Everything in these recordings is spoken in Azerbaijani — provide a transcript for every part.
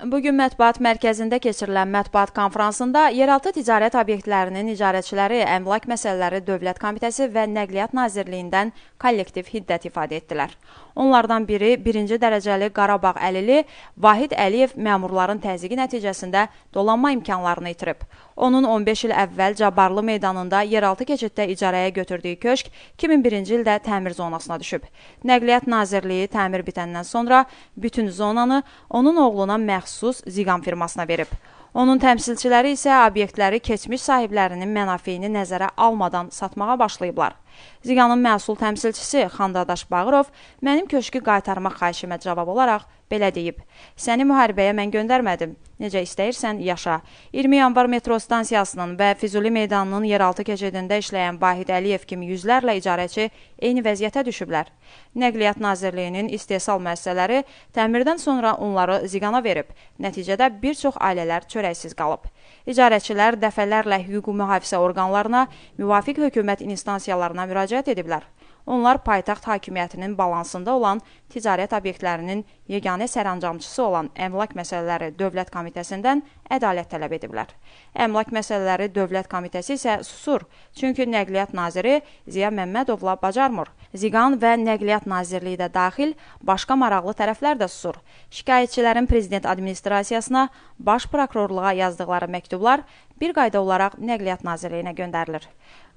Bugün Mətbuat Mərkəzində keçirilən mətbuat konfransında yeraltı ticarət obyektlərinin icarəçiləri Əmlak Məsələləri Dövlət Komitəsi və Nəqliyyat Nazirliyindən kollektiv hiddət ifadə etdilər. Onlardan biri birinci dərəcəli Qarabağ əlili Vahid Əliyev məmurların təzyiqi nəticəsində dolanma imkanlarını itirib. Onun 15 il əvvəl Cabbarlı meydanında yeraltı keçiddə icarəyə götürdüyü köşk 2001-ci ildə təmir zonasına düşüb. Nəqliyyat Nazirliyi təmir bitəndən sonra bütün zonanı onun oğluna məxsus məxsus Ziqan firmasına verib. Onun təmsilçiləri isə obyektləri keçmiş sahiblərinin mənafeyini nəzərə almadan satmağa başlayıblar. Ziqanın məsul təmsilçisi Xandadaş Bağırov mənim köşkü qaytarmaq xahişimə cavab olaraq belə deyib: "Səni müharibəyə mən göndərmədim. Necə istəyirsən yaşa." 20 yanvar metro stansiyasının və Füzuli meydanının yeraltı keçidində işləyən Vahid Əliyev kimi yüzlərlə icarəçi eyni vəziyyətə düşüblər. Nəqliyyat Nazirliyinin istehsal müəssisələri təmirdən sonra onları ziqana verib. Nəticədə bir çox ailələr çörəksiz qalıb. İcarəçilər dəfələrlə hüquq mühafizə orqanlarına, müvafiq hökumət instansiyalarına müraciət ediblər. Onlar paytaxt hakimiyyətinin balansında olan ticarət obyektlərinin yeganə sərəncamçısı olan Əmlak Məsələləri Dövlət Komitəsindən ədalət tələb ediblər. Əmlak Məsələləri Dövlət Komitəsi isə susur, çünki Nəqliyyat Naziri Ziya Məmmədovla bacarmır. Ziqan və Nəqliyyat Nazirliyi də daxil başqa maraqlı tərəflər də susur. Şikayətçilərin prezident administrasiyasına, baş prokurorluğa yazdıqları məktublar bir qayda olaraq Nəqliyyat Nazirliyinə göndərilir.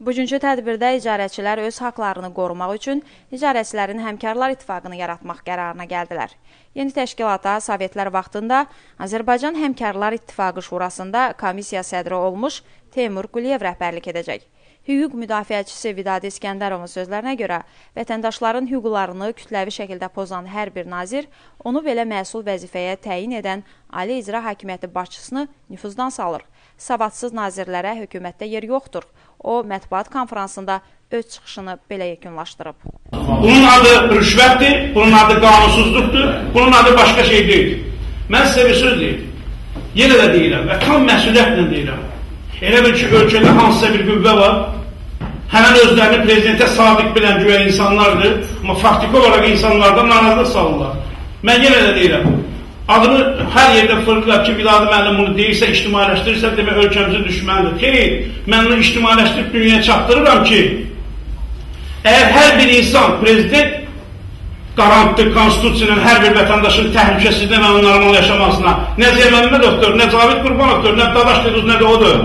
Bugünkü tədbirdə icarəçilər öz haqlarını qorumaq üçün icarəçilərin həmkarlar ittifaqını yaratmaq qərarına gəldilər. Yeni təşkilata Sovetlər vaxtında Azərbaycan Həmkarlar İttifaqı Şurasında komissiya sədri olmuş Teymur Quliyev rəhbərlik edəcək. Hüquq müdafiəçisi Vidadi İskəndərovun sözlərinə görə, vətəndaşların hüquqlarını kütləvi şəkildə pozan hər bir nazir onu belə məsul vəzifəyə təyin edən Ali İcra Hakimiyyəti başçısını nüfuzdan salır. Savadsız nazirlərə hökumətdə yer yoxdur. O, mətbuat konfransında öz çıxışını belə yekunlaşdırıb. Bunun adı rüşvətdir, bunun adı qanunsuzluqdur, bunun adı başqa şey deyil. Mən sizə bir söz deyim. Yenə də deyirəm və tam məsuliyyətlə deyirəm. Elə bil ki, ölkədə hansısa bir qüvvə var, həmən özlərini prezidentə sadiq bilən güya insanlardır, amma faktiki olaraq insanlardan narazılıq salırlar. Mən yenə də deyirəm, adını hər yerdə fırqlar ki, Biladi müəllim bunu deyirsə, ictimailəşdirirsə, demək ölkəmizin düşmənidir. Xeyr, mən onu ictimailəşdirib dünyaya çatdırıram ki, əgər hər bir insan prezident qarantdır konstitusiyanın hər bir vətəndaşın təhlükəsizliyə və normal yaşamasına, nə Ziya Məmmədovdur, nə Cavid Qurbanovdur, nə Dadaş Deduz, nə də odur.